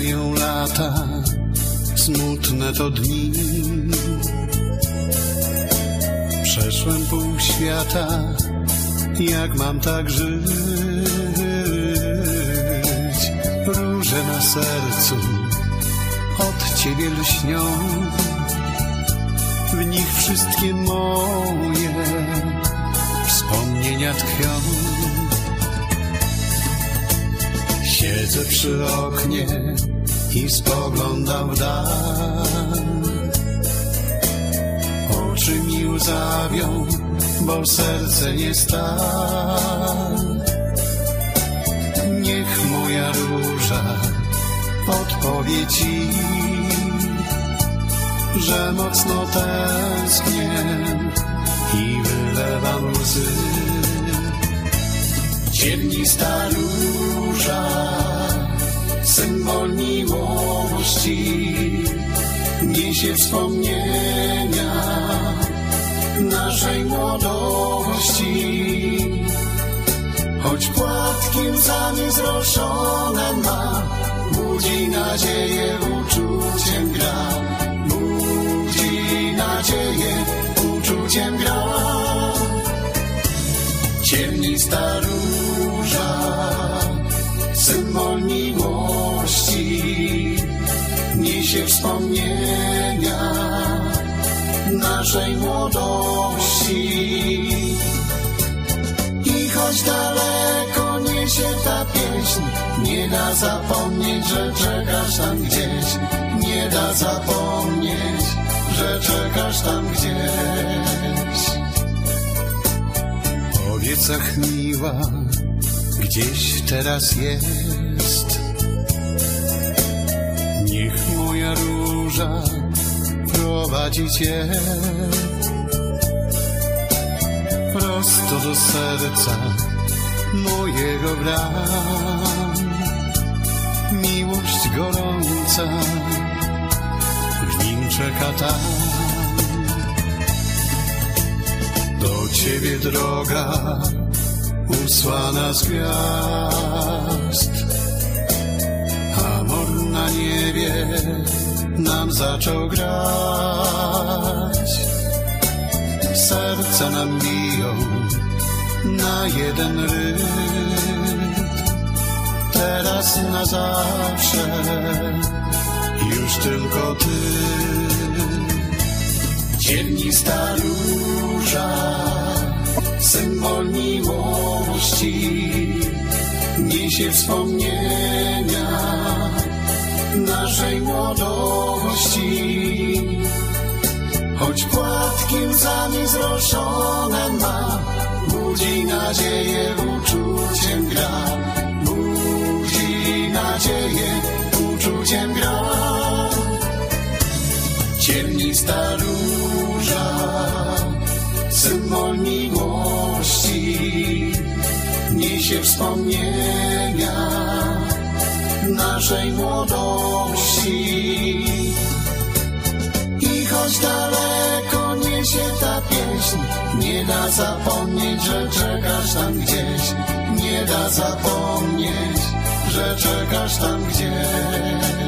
Miną lata, smutne to dni. Przeszłem pół świata, jak mam tak żyć? Róże na sercu od ciebie lśnią, w nich wszystkie moje wspomnienia tkwią. Siedzę przy oknie i spoglądam w dal. Oczy mi łzawią, bo serce nie stal. Niech moja róża odpowie ci, że mocno tęsknię i wylewam łzy. Ciemnista róża, symbol miłości, niesie wspomnienia naszej młodości. Choć płatki łzami zroszone ma, budzi nadzieję, uczuciem gra. Budzi nadzieję, uczuciem gra. Ciemnista róża, niesie wspomnienia naszej młodości. I choć daleko niesie ta pieśń, nie da zapomnieć, że czekasz tam gdzieś. Nie da zapomnieć, że czekasz tam gdzieś. Powiedz, ach miła, gdzieś teraz jest. Niech moja róża prowadzi cię prosto do serca mojego bram. Miłość gorąca w nim czeka tam. Do ciebie droga usłana z gwiazd. Na niebie nam zaczął grać. Serca nam biją na jeden rytm. Teraz na zawsze już tylko ty. Ciemnista róża, symbol miłości, niesie wspomnienia naszej młodości. Choć płatki łzami zroszone ma, budzi nadzieję, uczuciem gra. Budzi nadzieję, uczuciem gra. Ciemnista róża, symbol miłości, niesie wspomnienia naszej młodości. I choć daleko niesie ta pieśń, nie da zapomnieć, że czekasz tam gdzieś. Nie da zapomnieć, że czekasz tam gdzieś.